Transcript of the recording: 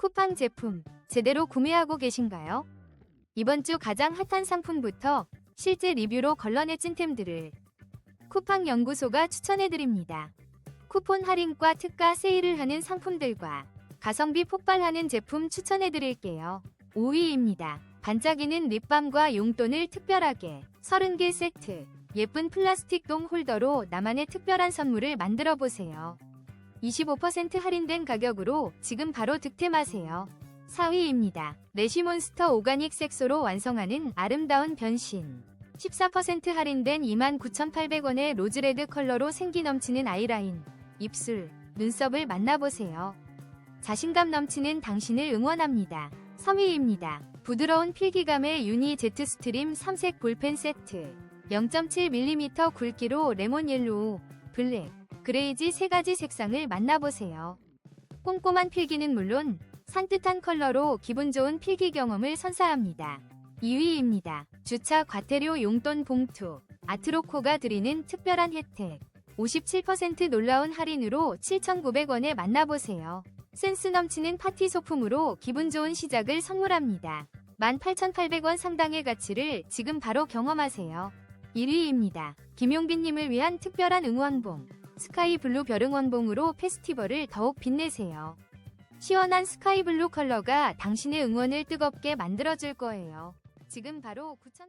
쿠팡 제품 제대로 구매하고 계신가요? 이번 주 가장 핫한 상품부터 실제 리뷰로 걸러내 찐템들을 쿠팡 연구소가 추천해드립니다. 쿠폰 할인과 특가 세일을 하는 상품들과 가성비 폭발하는 제품 추천해드릴게요. 5위입니다. 반짝이는 립밤과 용돈을 특별하게 30개 세트 예쁜 플라스틱 동 홀더로 나만의 특별한 선물을 만들어 보세요. 25% 할인된 가격으로 지금 바로 득템하세요. 4위입니다. 레시몬스터 오가닉 색소로 완성하는 아름다운 변신. 14% 할인된 29,800원의 로즈레드 컬러로 생기 넘치는 아이라인, 입술, 눈썹을 만나보세요. 자신감 넘치는 당신을 응원합니다. 3위입니다. 부드러운 필기감의 유니 제트 스트림 3색 볼펜 세트. 0.7mm 굵기로 레몬 옐로우, 블랙, 그레이지 세 가지 색상을 만나보세요. 꼼꼼한 필기는 물론 산뜻한 컬러로 기분 좋은 필기 경험을 선사합니다. 2위입니다. 주차 과태료 용돈 봉투. 아트로코가 드리는 특별한 혜택. 57% 놀라운 할인으로 7,900원에 만나보세요. 센스 넘치는 파티 소품으로 기분 좋은 시작을 선물합니다. 18,800원 상당의 가치를 지금 바로 경험하세요. 1위입니다. 김용빈님을 위한 특별한 응원봉. 스카이 블루 별 응원봉으로 페스티벌을 더욱 빛내세요. 시원한 스카이 블루 컬러가 당신의 응원을 뜨겁게 만들어줄 거예요. 지금 바로 9,000